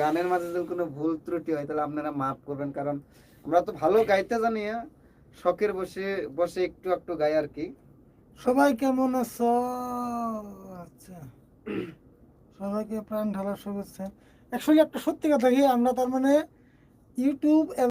গানের মাঝে যদি কোনো ভুল ত্রুটি হয়, তাহলে আপনারা মাফ করবেন। কারণ আমরা তো ভালো গাইতে জানি হ্যাঁ? শখের বসে বসে একটু একটু গাই আর কি। সবাই কেমন আছো? আচ্ছা। সবাইকে প্রাণ ঢালার শুভেচ্ছা। একসঙ্গে একটা সত্যি কথা কি, আমরা তার মানে ইউটিউব